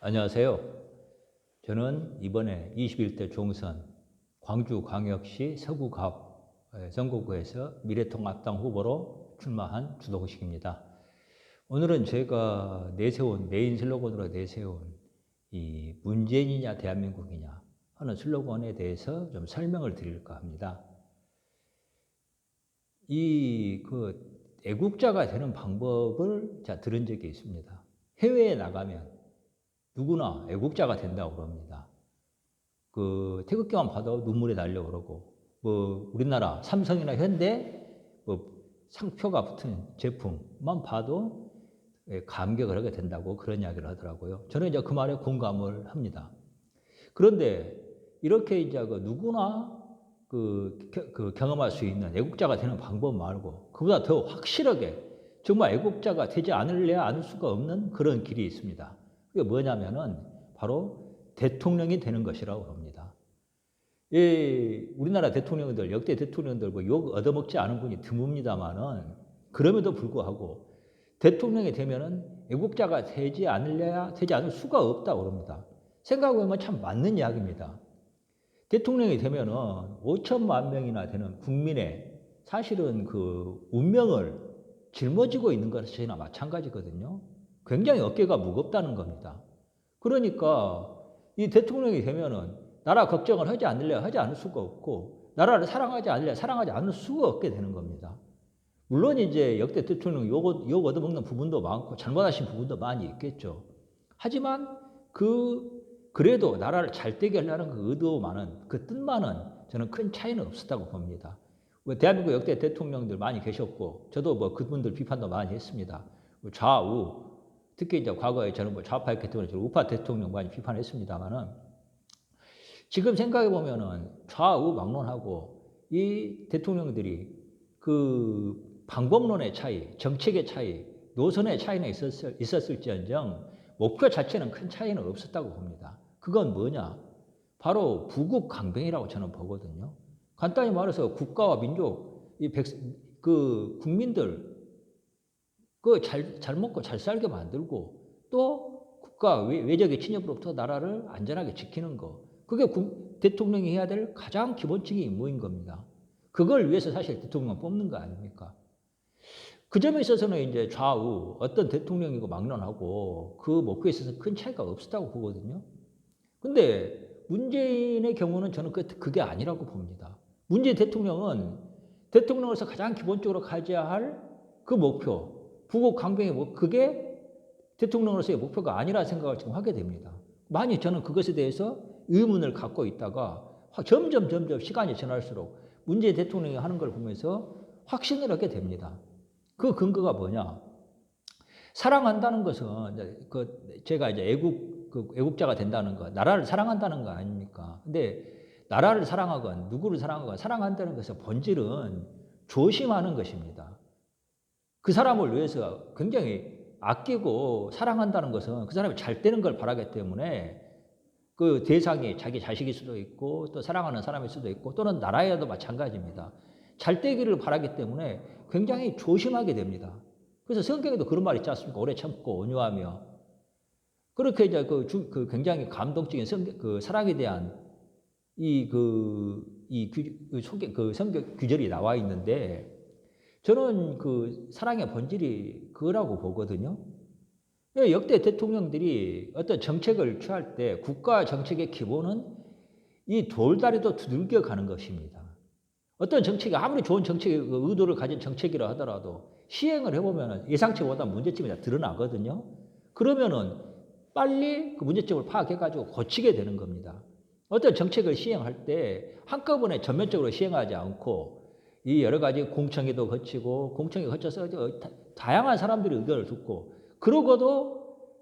안녕하세요. 저는 이번에 21대 총선 광주광역시 서구갑 에, 선거구에서 미래통합당 후보로 출마한 주동식입니다. 오늘은 제가 내세운 메인 슬로건으로 내세운 이 문재인이냐 대한민국이냐 하는 슬로건에 대해서 좀 설명을 드릴까 합니다. 이 그 애국자가 되는 방법을 자 들은 적이 있습니다. 해외에 나가면 누구나 애국자가 된다고 그럽니다. 그 태극기만 봐도 눈물이 날려 그러고 뭐 우리나라 삼성이나 현대 뭐 상표가 붙은 제품만 봐도 예, 감격을 하게 된다고 그런 이야기를 하더라고요. 저는 이제 그 말에 공감을 합니다. 그런데 이렇게 이제 그 누구나 그, 겨- 그 경험할 수 있는 애국자가 되는 방법 말고 그보다 더 확실하게 정말 애국자가 되지 않을래야 않을 수가 없는 그런 길이 있습니다. 그게 뭐냐면은 바로 대통령이 되는 것이라고 합니다. 이 우리나라 대통령들 역대 대통령들 뭐욕 얻어먹지 않은 분이 드뭅니다만은 그럼에도 불구하고 대통령이 되면은 애국자가 되지 않을래야 되지 않을 수가 없다고 그럽니다. 생각해보면 참 맞는 이야기입니다. 대통령이 되면은 5천만 명이나 되는 국민의 사실은 그 운명을 짊어지고 있는 것이나 마찬가지거든요. 굉장히 어깨가 무겁다는 겁니다. 그러니까 이 대통령이 되면은 나라 걱정을 하지 않을래 하지 않을 수가 없고 나라를 사랑하지 않을래 사랑하지 않을 수가 없게 되는 겁니다. 물론 이제 역대 대통령 욕, 욕 얻어먹는 부분도 많고 잘못하신 부분도 많이 있겠죠. 하지만 그 그래도 나라를 잘 되게 하려는 그 의도만은 그 뜻만은 저는 큰 차이는 없었다고 봅니다. 뭐 대한민국 역대 대통령들 많이 계셨고 저도 뭐 그분들 비판도 많이 했습니다. 뭐 좌우 특히 이제 과거에 저는 뭐 때문에 저는 우파 대통령 많이 비판했습니다만은 지금 생각해 보면은 좌우 막론하고 이 대통령들이 그 방법론의 차이, 정책의 차이, 노선의 차이는 있었을, 있었을지언정 목표 자체는 큰 차이는 없었다고 봅니다. 그건 뭐냐? 바로 부국 강병이라고 저는 보거든요. 간단히 말해서 국가와 민족, 이 백, 그 국민들 그 잘 잘 먹고 잘 살게 만들고 또 국가 외, 외적의 침입으로부터 나라를 안전하게 지키는 거. 그게 국, 대통령이 해야 될 가장 기본적인 임무인 겁니다. 그걸 위해서 사실 대통령 뽑는 거 아닙니까? 그 점에 있어서는 이제 좌우 어떤 대통령이고 막론하고 그 목표에 있어서 큰 차이가 없었다고 보거든요. 근데 문재인의 경우는 저는 그- 그게 아니라고 봅니다. 문재인 대통령은 대통령으로서 가장 기본적으로 가져야 할 그 목표, 부국 강병의 목, 그게 대통령으로서의 목표가 아니라 생각을 지금 하게 됩니다. 많이 저는 그것에 대해서 의문을 갖고 있다가 화- 점점 점점 시간이 지날수록 문재인 대통령이 하는 걸 보면서 확신을 하게 됩니다. 그 근거가 뭐냐? 사랑한다는 것은 그 제가 이제 애국 그 애국자가 된다는 거, 나라를 사랑한다는 거 아닙니까? 근데 나라를 사랑하건 누구를 사랑하건 사랑한다는 것의 본질은 조심하는 것입니다. 그 사람을 위해서 굉장히 아끼고 사랑한다는 것은 그 사람이 잘 되는 걸 바라기 때문에 그 대상이 자기 자식일 수도 있고 또 사랑하는 사람일 수도 있고 또는 나라에도 마찬가지입니다. 잘 되기를 바라기 때문에 굉장히 조심하게 됩니다. 그래서 성경에도 그런 말 있지 않습니까? 오래 참고 온유하며 그렇게 이제 그, 주, 그 굉장히 감동적인 성경, 그 사랑에 대한 이 그, 이 규, 그 소개, 그 성경 규절이 나와 있는데 저는 그 사랑의 본질이 그거라고 보거든요. 예, 역대 대통령들이 어떤 정책을 취할 때 국가 정책의 기본은 이 돌다리도 두들겨 가는 것입니다. 어떤 정책이 아무리 좋은 정책 의도를 가진 정책이라 하더라도 시행을 해보면 예상치보다 문제점이 다 드러나거든요. 그러면은 빨리 그 문제점을 파악해가지고 고치게 되는 겁니다. 어떤 정책을 시행할 때 한꺼번에 전면적으로 시행하지 않고 이 여러 가지 공청회도 거치고 공청회 거쳐서 저 다- 다양한 사람들의 의견을 듣고 그러고도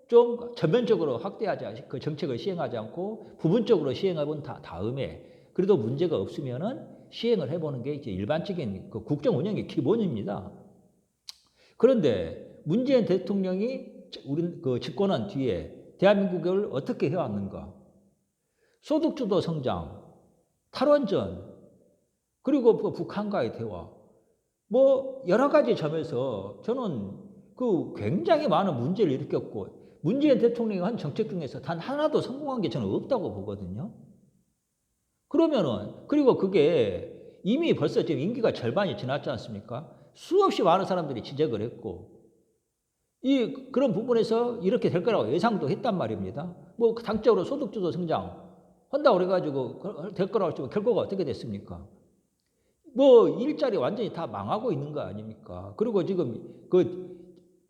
좀 전면적으로 확대하지 않- 그 정책을 시행하지 않고 부분적으로 시행해 본 다음에 그래도 문제가 없으면은 시행을 해보는 게 이제 일반적인 그 국정 운영의 기본입니다. 그런데 문재인 대통령이 우리 그 집권한 뒤에 대한민국을 어떻게 해왔는가? 소득주도 성장, 탈원전, 그리고 그 북한과의 대화, 뭐 여러 가지 점에서 저는 그 굉장히 많은 문제를 일으켰고 문재인 대통령이 한 정책 중에서 단 하나도 성공한 게 저는 없다고 보거든요. 그러면은 그리고 그게 이미 벌써 지금 임기가 절반이 지났지 않습니까? 수없이 많은 사람들이 지적을 했고 이 그런 부분에서 이렇게 될 거라고 예상도 했단 말입니다. 뭐 당적으로 소득주도 성장 한다고 그래가지고 그- 될 거라고 했지만 결과가 어떻게 됐습니까? 뭐 일자리 완전히 다 망하고 있는 거 아닙니까? 그리고 지금 그,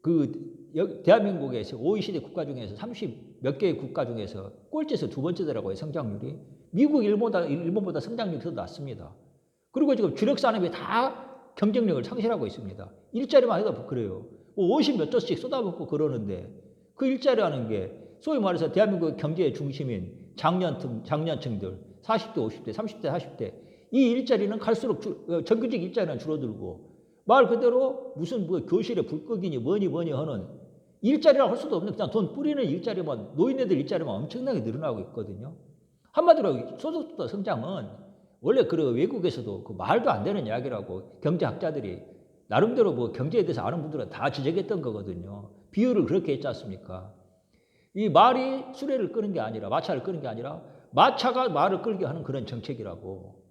그 여- 대한민국에서 OECD 국가 중에서 30 몇 개의 국가 중에서 꼴찌에서 두 번째더라고요 성장률이 미국 일본보다 일본보다 성장률이 더 낮습니다. 그리고 지금 주력 산업이 다 경쟁력을 상실하고 있습니다. 일자리만 해도 그래요. 50 몇 조씩 쏟아붓고 그러는데 그 일자리라는 게 소위 말해서 대한민국 경제의 중심인 장년층, 장년층들 40대, 50대, 30대, 40대 이 일자리는 갈수록 주, 어, 정규직 일자리는 줄어들고 말 그대로 무슨 뭐 교실에 불 끄기니 뭐니 뭐니 하는 일자리라고 할 수도 없는 그냥 돈 뿌리는 일자리만 노인네들 일자리만 엄청나게 늘어나고 있거든요. 한마디로 소득도 성장은 원래 그 외국에서도 그 말도 안 되는 이야기라고 경제학자들이 나름대로 뭐 경제에 대해서 아는 분들은 다 지적했던 거거든요. 비유를 그렇게 했지 않습니까? 이 말이 수레를 끄는 게 아니라 마차를 끄는 게 아니라 마차가 말을 끌게 하는 그런 정책이라고.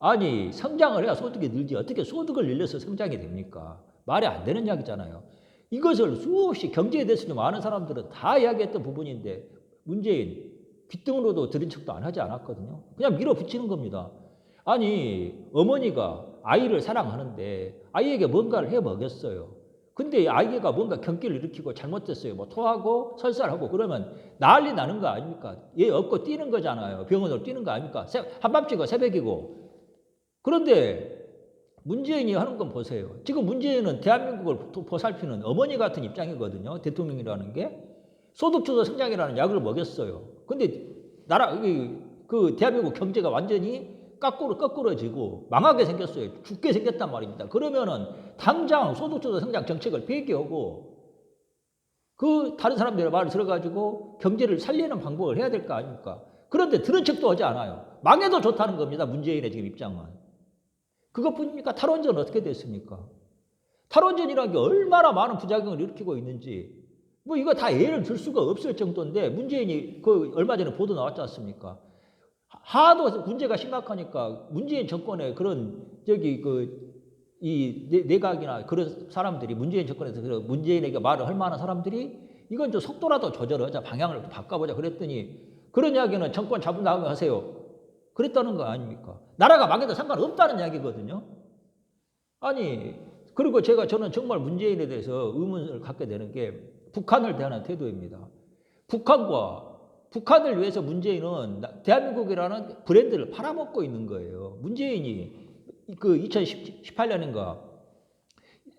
아니 성장을 해야 소득이 늘지 어떻게 소득을 늘려서 성장이 됩니까? 말이 안 되는 이야기잖아요. 이것을 수없이 경제에 대해서 좀 아는 사람들은 다 이야기했던 부분인데 문재인 귓등으로도 들은 척도 안 하지 않았거든요. 그냥 밀어붙이는 겁니다. 아니 어머니가 아이를 사랑하는데 아이에게 뭔가를 해 먹였어요. 근데 아이가 뭔가 경기를 일으키고 잘못됐어요. 뭐 토하고 설사하고 그러면 난리 나는 거 아닙니까? 얘 업고 뛰는 거잖아요. 병원으로 뛰는 거 아닙니까? 새- 한밤중이고 새벽이고. 그런데 문재인이 하는 건 보세요. 지금 문재인은 대한민국을 도- 보살피는 어머니 같은 입장이거든요. 대통령이라는 게 소득주도 성장이라는 약을 먹였어요. 근데 나라 이- 그 대한민국 경제가 완전히 거꾸로 거꾸로지고 망하게 생겼어요. 죽게 생겼단 말입니다. 그러면은 당장 소득주도 성장 정책을 폐기하고 그 다른 사람들의 말을 들어가지고 경제를 살리는 방법을 해야 될 거 아닙니까? 그런데 들은 척도 하지 않아요. 망해도 좋다는 겁니다. 문재인의 지금 입장은. 그것뿐입니까? 탈원전은 어떻게 됐습니까? 탈원전이라는 게 얼마나 많은 부작용을 일으키고 있는지 뭐 이거 다 예를 들 수가 없을 정도인데 문재인이 그 얼마 전에 보도 나왔지 않습니까? 하도 문제가 심각하니까 문재인 정권의 그런 저기 그 이 내각이나 그런 사람들이 문재인 정권에서 그런 문재인에게 말을 할 만한 사람들이 이건 좀 속도라도 조절하자 방향을 좀 바꿔보자 그랬더니 그런 이야기는 정권 잡은 다음에 하세요. 그랬다는 거 아닙니까? 나라가 망해도 상관없다는 이야기거든요. 아니 그리고 제가 저는 정말 문재인에 대해서 의문을 갖게 되는 게 북한을 대하는 태도입니다. 북한과 북한을 위해서 문재인은 나- 대한민국이라는 브랜드를 팔아먹고 있는 거예요. 문재인이 그 2018년인가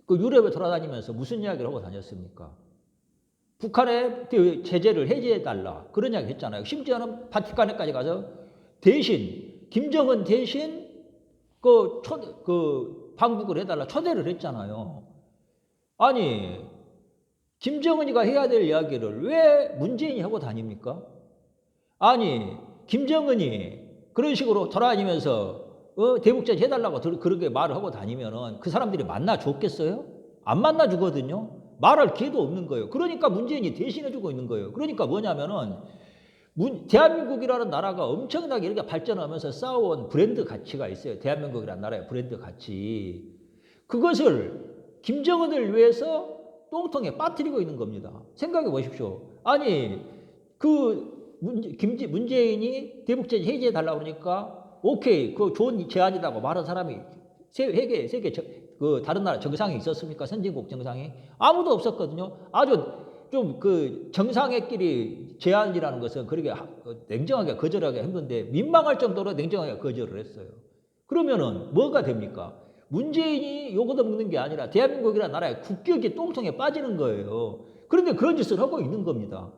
그 유럽에 돌아다니면서 무슨 이야기를 하고 다녔습니까? 북한의 그 제재를 해제해달라 그런 이야기 했잖아요. 심지어는 바티칸에까지 가서 대신 김정은 대신 그, 초, 그 방북을 해달라 초대를 했잖아요. 아니 김정은이가 해야 될 이야기를 왜 문재인이 하고 다닙니까? 아니 김정은이 그런 식으로 돌아다니면서 어, 대북제재 해달라고 들- 그렇게 말을 하고 다니면은 그 사람들이 만나 줬겠어요? 안 만나 주거든요. 말할 기회도 없는 거예요. 그러니까 문재인이 대신해 주고 있는 거예요. 그러니까 뭐냐면은 문- 대한민국이라는 나라가 엄청나게 이렇게 발전하면서 쌓아온 브랜드 가치가 있어요. 대한민국이라는 나라의 브랜드 가치. 그것을 김정은을 위해서 똥통에 빠뜨리고 있는 겁니다. 생각해 보십시오. 아니, 그 문재, 김지, 문재인이 대북제재 해제해 달라고 그러니까 오케이, 그 좋은 제안이라고 말한 사람이 세, 세계, 세계 저, 그 다른 나라 정상이 있었습니까? 선진국 정상이? 아무도 없었거든요. 아주 좀 그 정상회끼리 제안이라는 것은 그렇게 하- 어, 냉정하게 거절하기 힘든데 민망할 정도로 냉정하게 거절을 했어요. 그러면은 뭐가 됩니까? 문재인이 요거도 먹는 게 아니라 대한민국이라는 나라의 국격이 똥통에 빠지는 거예요. 그런데 그런 짓을 하고 있는 겁니다.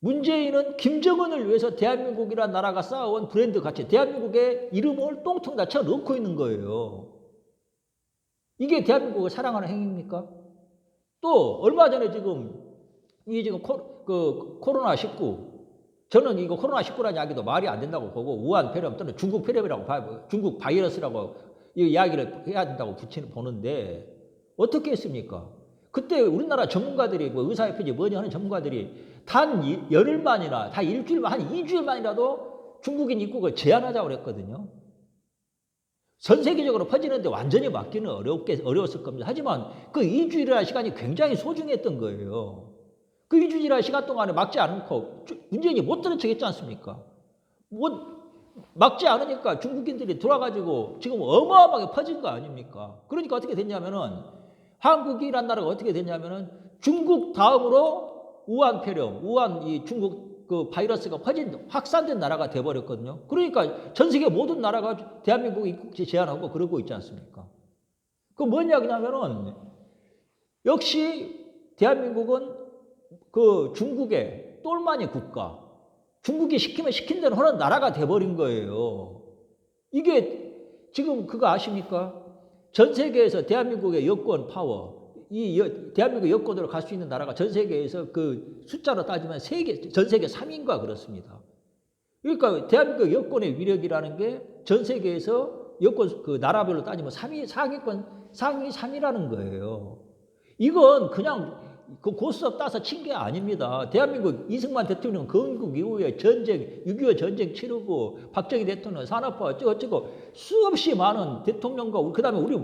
문재인은 김정은을 위해서 대한민국이라는 나라가 쌓아온 브랜드 가치, 대한민국의 이름을 똥통 다쳐 넣고 있는 거예요. 이게 대한민국을 사랑하는 행위입니까? 또 얼마 전에 지금 이 지금 코, 그 코로나 19 저는 이거 코로나 19라는 이야기도 말이 안 된다고 보고 우한 폐렴 또는 중국 폐렴이라고 봐 중국 바이러스라고 이 이야기를 해야 된다고 붙이는 보는데 어떻게 했습니까? 그때 우리나라 전문가들이 뭐 의사협회지 뭐니 하는 전문가들이 단 이- 열흘만이나 다 일주일만 한 2주일만이라도 중국인 입국을 제한하자고 그랬거든요. 전 세계적으로 퍼지는데 완전히 막기는 어렵게 어려웠을 겁니다. 하지만 그 2주일이라는 시간이 굉장히 소중했던 거예요. 그 2주일이라는 시간 동안에 막지 않고 주- 문재인이 못 척했지 않습니까? 못 막지 않으니까 중국인들이 돌아가지고 지금 어마어마하게 퍼진 거 아닙니까? 그러니까 어떻게 됐냐면은 한국이란 나라가 어떻게 됐냐면은 중국 다음으로 우한 폐렴, 우한 이 중국 그 바이러스가 퍼진 확산된 나라가 돼 버렸거든요. 그러니까 전 세계 모든 나라가 대한민국 입국지 제한하고 그러고 있지 않습니까? 그 뭔 이야기냐면은 역시 대한민국은 그 중국의 똘마니 국가, 중국이 시키면 시킨 대로 하는 나라가 돼 버린 거예요. 이게 지금 그거 아십니까? 전 세계에서 대한민국의 여권 파워, 이 여- 대한민국 여권으로 갈 수 있는 나라가 전 세계에서 그 숫자로 따지면 세계, 전 세계 3위인가 그렇습니다. 그러니까 대한민국 여권의 위력이라는 게 전 세계에서 여권 그 나라별로 따지면 3위, 상위권, 상위 3위라는 거예요. 이건 그냥 그 고스톱 따서 친 게 아닙니다. 대한민국 이승만 대통령 건국 이후에 전쟁, 6.25 전쟁 치르고 박정희 대통령 산업화 어쩌고 어쩌고 수없이 많은 대통령과 그 다음에 우리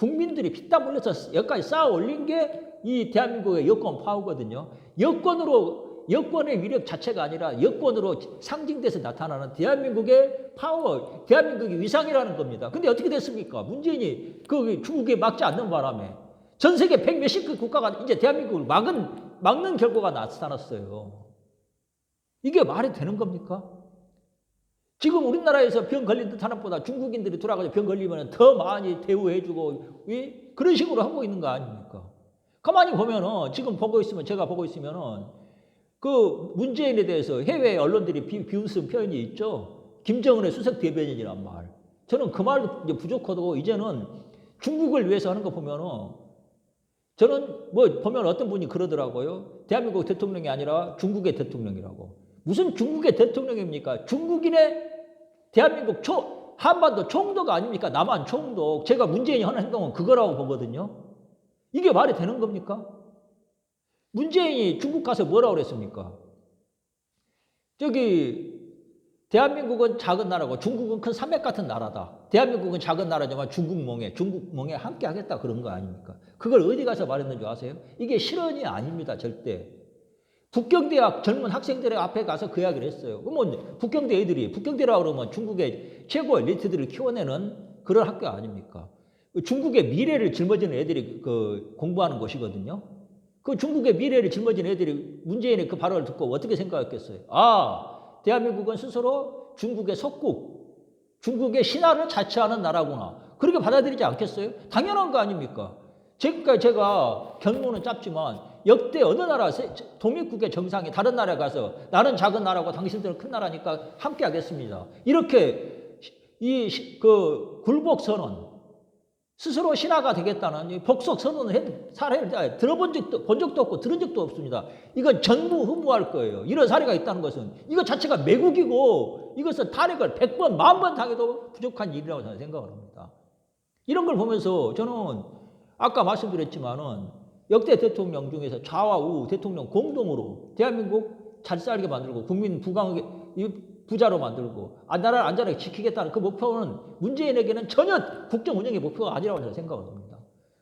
국민들이 피땀 흘려서 여기까지 쌓아 올린 게 이 대한민국의 여권 파워거든요. 여권으로 여권의 위력 자체가 아니라 여권으로 상징돼서 나타나는 대한민국의 파워, 대한민국의 위상이라는 겁니다. 근데 어떻게 됐습니까? 문재인이 그 중국에 막지 않는 바람에 전 세계 백 몇십 그 국가가 이제 대한민국을 막은, 막는 결과가 나타났어요. 이게 말이 되는 겁니까? 지금 우리나라에서 병 걸린 듯 하는 것보다 중국인들이 돌아가서 병 걸리면 더 많이 대우해주고, 이? 그런 식으로 하고 있는 거 아닙니까? 가만히 보면은, 지금 보고 있으면, 제가 보고 있으면은, 그 문재인에 대해서 해외 언론들이 비, 비웃은 표현이 있죠. 김정은의 수석 대변인이란 말. 저는 그 말도 이제 부족하고, 이제는 중국을 위해서 하는 거 보면은, 저는 뭐 보면 어떤 분이 그러더라고요. 대한민국 대통령이 아니라 중국의 대통령이라고. 무슨 중국의 대통령입니까? 중국인의 대한민국 초, 한반도 총독 아닙니까? 남한 총독. 제가 문재인이 하는 행동은 그거라고 보거든요. 이게 말이 되는 겁니까? 문재인이 중국 가서 뭐라고 그랬습니까? 저기, 대한민국은 작은 나라고 중국은 큰 산맥 같은 나라다. 대한민국은 작은 나라지만 중국 몽에, 중국 몽에 함께 하겠다 그런 거 아닙니까? 그걸 어디 가서 말했는 줄 아세요? 이게 실언이 아닙니다, 절대. 북경대학 젊은 학생들의 앞에 가서 그 이야기를 했어요. 그러면 북경대 애들이, 북경대라 그러면 중국의 최고 엘리트들을 키워내는 그런 학교 아닙니까? 중국의 미래를 짊어지는 애들이 그 공부하는 곳이거든요. 그 중국의 미래를 짊어지는 애들이 문재인의 그 발언을 듣고 어떻게 생각했겠어요? 아, 대한민국은 스스로 중국의 속국, 중국의 신화를 자처하는 나라구나. 그렇게 받아들이지 않겠어요? 당연한 거 아닙니까? 지금까지 제가 경로는 짧지만 역대 어느 나라 세- 독립국의 정상이 다른 나라에 가서 나는 작은 나라고 당신들은 큰 나라니까 함께 하겠습니다. 이렇게 이 그 굴복 선언 스스로 신하가 되겠다는 이 복속 선언을 해, 사례를 들어본 적도 본 적도 없고 들은 적도 없습니다. 이건 전무후무할 거예요. 이런 사례가 있다는 것은 이것 자체가 매국이고 이것은 탈핵을 100번, 만번 당해도 부족한 일이라고 저는 생각을 합니다. 이런 걸 보면서 저는 아까 말씀드렸지만은 역대 대통령 중에서 좌와 우 대통령 공동으로 대한민국 잘 살게 만들고 국민 부강하게 이 부자로 만들고 아, 나라를 안전하게 지키겠다는 그 목표는 문재인에게는 전혀 국정 운영의 목표가 아니라고 저는 생각을 합니다.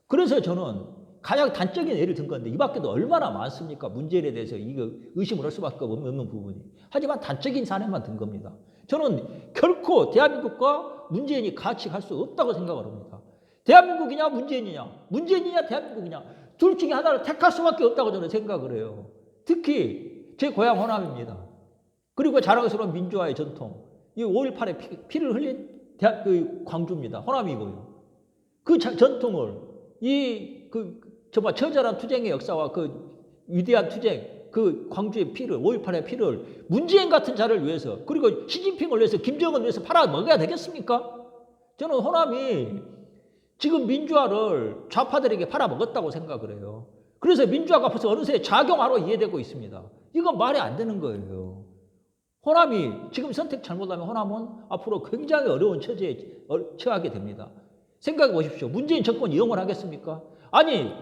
그래서 저는 가장 단적인 예를 든 건데 이 밖에도 얼마나 많습니까? 문재인에 대해서 이거 의심을 할 수밖에 없는 부분이. 하지만 단적인 사례만 든 겁니다. 저는 결코 대한민국과 문재인이 같이 갈 수 없다고 생각을 합니다. 대한민국이냐 문재인이냐 문재인이냐 대한민국이냐 둘 중에 하나를 택할 수밖에 없다고 저는 생각을 해요. 특히 제 고향 호남입니다. 그리고 자랑스러운 민주화의 전통. 이 5.18에 피, 를 흘린 대한, 그 광주입니다. 호남이고요. 그 자- 전통을 이, 그, 정말 처절한 투쟁의 역사와 그 위대한 투쟁, 그 광주의 피를, 5.18의 피를 문재인 같은 자를 위해서, 그리고 시진핑을 위해서, 김정은을 위해서 팔아 먹어야 되겠습니까? 저는 호남이 지금 민주화를 좌파들에게 팔아먹었다고 생각을 해요. 그래서 민주화가 벌써 어느새 작용하러 이해되고 있습니다. 이건 말이 안 되는 거예요. 호남이 지금 선택 잘못하면 호남은 앞으로 굉장히 어려운 처지에 어- 처하게 됩니다. 생각해 보십시오. 문재인 정권 이용을 하겠습니까? 아니,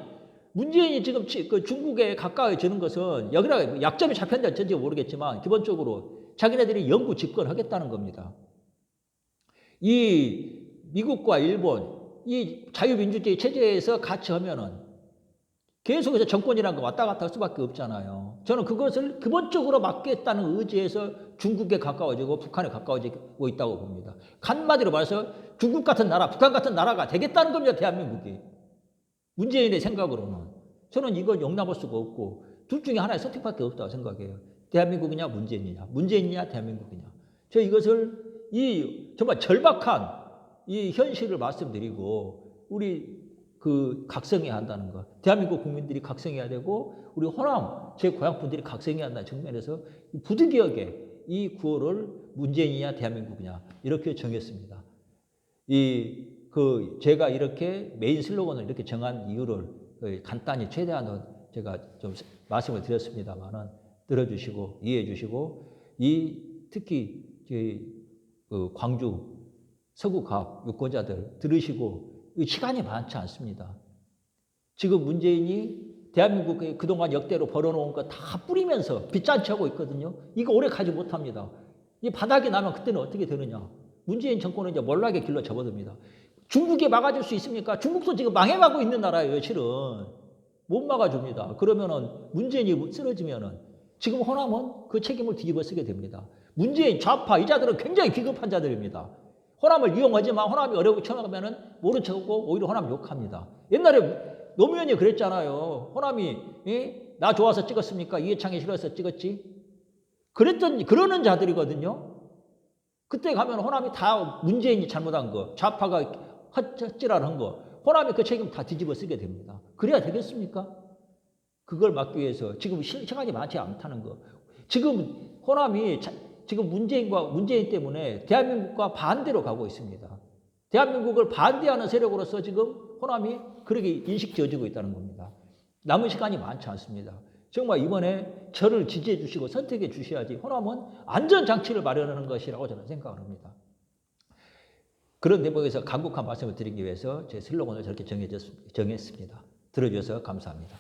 문재인이 지금 치- 그 중국에 가까워지는 것은 여기다 약점이 잡혔는지 어쩐지 모르겠지만 기본적으로 자기네들이 영구 집권하겠다는 겁니다. 이 미국과 일본 이 자유민주주의 체제에서 같이 하면은 계속해서 정권이란 거 왔다 갔다 할 수밖에 없잖아요. 저는 그것을 기본적으로 막겠다는 의지에서 중국에 가까워지고 북한에 가까워지고 있다고 봅니다. 한마디로 말해서 중국 같은 나라, 북한 같은 나라가 되겠다는 겁니다. 대한민국이. 문재인의 생각으로는. 저는 이걸 용납할 수가 없고 둘 중에 하나의 선택밖에 없다고 생각해요. 대한민국이냐 문재인이냐. 문재인이냐 대한민국이냐. 저 이것을 이 정말 절박한 이 현실을 말씀드리고 우리 그 각성해야 한다는 것. 대한민국 국민들이 각성해야 되고 우리 호남 제 고향 분들이 각성해야 한다는 측면에서 부득이하게 이 구호를 문재인이냐 대한민국이냐 이렇게 정했습니다. 이 그 제가 이렇게 메인 슬로건을 이렇게 정한 이유를 어, 간단히 최대한은 제가 좀 말씀을 드렸습니다만은 들어주시고 이해해 주시고 이 특히 저희 그 광주 서구갑 유권자들 들으시고 이 시간이 많지 않습니다. 지금 문재인이 대한민국에 그동안 역대로 벌어놓은 거 다 뿌리면서 빚잔치 하고 있거든요. 이거 오래 가지 못합니다. 이 바닥이 나면 그때는 어떻게 되느냐. 문재인 정권은 이제 몰락의 길로 접어듭니다. 중국이 막아줄 수 있습니까? 중국도 지금 망해가고 있는 나라예요, 실은. 못 막아줍니다. 그러면은 문재인이 쓰러지면은 지금 호남은 그 책임을 뒤집어 쓰게 됩니다. 문재인 좌파 이 자들은 굉장히 비겁한 자들입니다. 호남을 이용하지만 호남이 어려고 처음하면은 모른 척하고 오히려 호남 욕합니다. 옛날에 노무현이 그랬잖아요. 호남이 예? 나 좋아서 찍었습니까? 이해창이 싫어서 찍었지? 그랬던 그러는 자들이거든요. 그때 가면 호남이 다 문재인이 잘못한 거, 좌파가 헛질하는 거, 호남이 그 책임 다 뒤집어 쓰게 됩니다. 그래야 되겠습니까? 그걸 막기 위해서 지금 시- 시간이 많지 않다는 거. 지금 호남이 자- 지금 문재인과 문재인 때문에 대한민국과 반대로 가고 있습니다. 대한민국을 반대하는 세력으로서 지금 호남이 그렇게 인식 지어지고 있다는 겁니다. 남은 시간이 많지 않습니다. 정말 이번에 저를 지지해 주시고 선택해 주셔야지 호남은 안전장치를 마련하는 것이라고 저는 생각을 합니다. 그런 대목에서 간곡한 말씀을 드리기 위해서 제 슬로건을 저렇게 정해졌, 정했습니다. 들어주셔서 감사합니다.